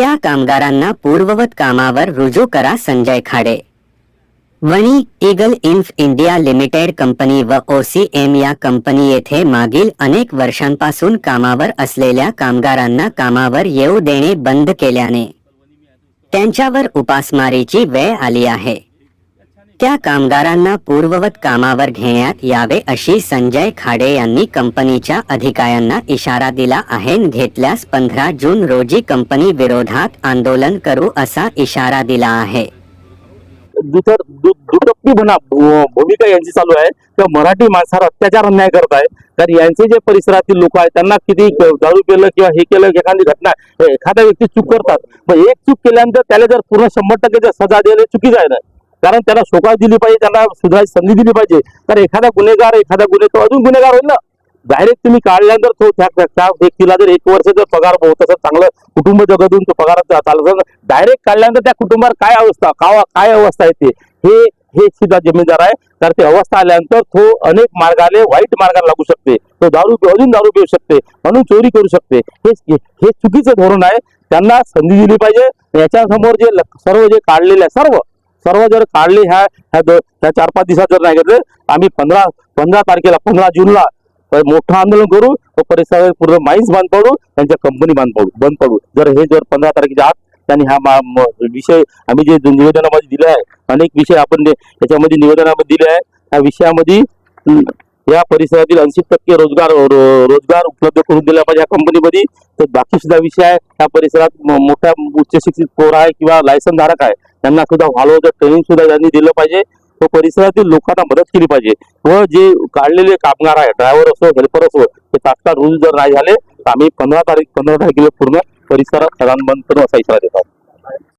त्या कामगारांना पूर्ववत कामावर रुजू करा Sanjay Khade. Wani eagle infra India limited company व ओसीएम या कंपनी येथे मागील अनेक वर्षांपासून कामावर असलेल्या कामगारांना कामावर येऊ देणे बंद केल्याने त्यांच्यावर उपासमारीची वेळ आली आहे. त्या कामगारांना पूर्ववत कामावर घेण्यात यावे अशी संजय खाडे यांनी कंपनीच्या अधिकाऱ्यांना इशारा दिला आहे. घेतल्यास पंधरा जून रोजी कंपनी विरोधात आंदोलन करू असा इशारा दिला आहे. दुटप्पी भूमिका यांची चालू आहे. किंवा मराठी माणसावर अत्याचार अन्याय करत आहे. कारण यांचे जे परिसरातील लोक आहेत त्यांना किती जाळू दारू किंवा हे केलं एखादी घटना एखादा व्यक्ती चूक करतात. मग एक चूक केल्यानंतर त्याला जर पूर्ण शंभर टक्के जर सजा दिली चुकीचं आहे ना? कारण त्याला शोकास दिली पाहिजे त्यांना सुधारायची संधी दिली पाहिजे. तर एखादा गुन्हेगार एखादा गुन्हे तो अजून गुन्हेगार होईल ना? डायरेक्ट तुम्ही काढल्यानंतर तो त्या त्या- व्यक्तीला जर एक वर्ष जर पगार होत असं चांगलं कुटुंब जगतून तो पगार चालत डायरेक्ट काढल्यानंतर त्या कुटुंबावर काय अवस्था का काय अवस्था येते हे हे सुद्धा जमीनदार आहे. तर ते अवस्था आल्यानंतर तो अनेक मार्गाने वाईट मार्गाला लागू शकते. तो दारू अजून दारू पिऊ शकते म्हणून चोरी करू शकते. हे हे चुकीचं धोरण आहे. त्यांना संधी दिली पाहिजे. याच्यासमोर जे सर्व जे काढलेले आहे सर्व सर्व जर काढले ह्या ह्या दो- ह्या चार पाच दिवसात जर नाही घेतले आम्ही पंधरा पंधरा तारखेला पंधरा जूनला मोठं आंदोलन करू व परिसरात पूर्ण माईन्स बंद पडू त्यांच्या कंपनी बंद पडू बंद पडू. जर हे जर पंधरा तारखेच्या आत त्यांनी हा विषय आम्ही जे निवेदनामध्ये दिले आहे अनेक विषय आपण याच्यामध्ये निवेदनामध्ये दिले आहे त्या विषयामध्ये या परिसरातील ऐंशी टक्के रोजगार रो- रोजगार उपलब्ध करून दिला पाहिजे या कंपनीमध्ये तर बाकी सुद्धा विषय आहे. त्या परिसरात मोठ्या उच्च शिक्षित पोर आहे किंवा लायसन धारक आहे त्यांना सुद्धा हॉलोचं ट्रेनिंग सुद्धा त्यांनी दिलं पाहिजे. व परिसरातील लोकांना मदत केली पाहिजे. व जे काढलेले कामगार आहे ड्रायव्हर असो हेल्पर असो ते तात्काळ रूल जर नाही झाले तर आम्ही पंधरा तारीख पंधरा तारखेला पूर्ण परिसरात बंद असा इशारा देतो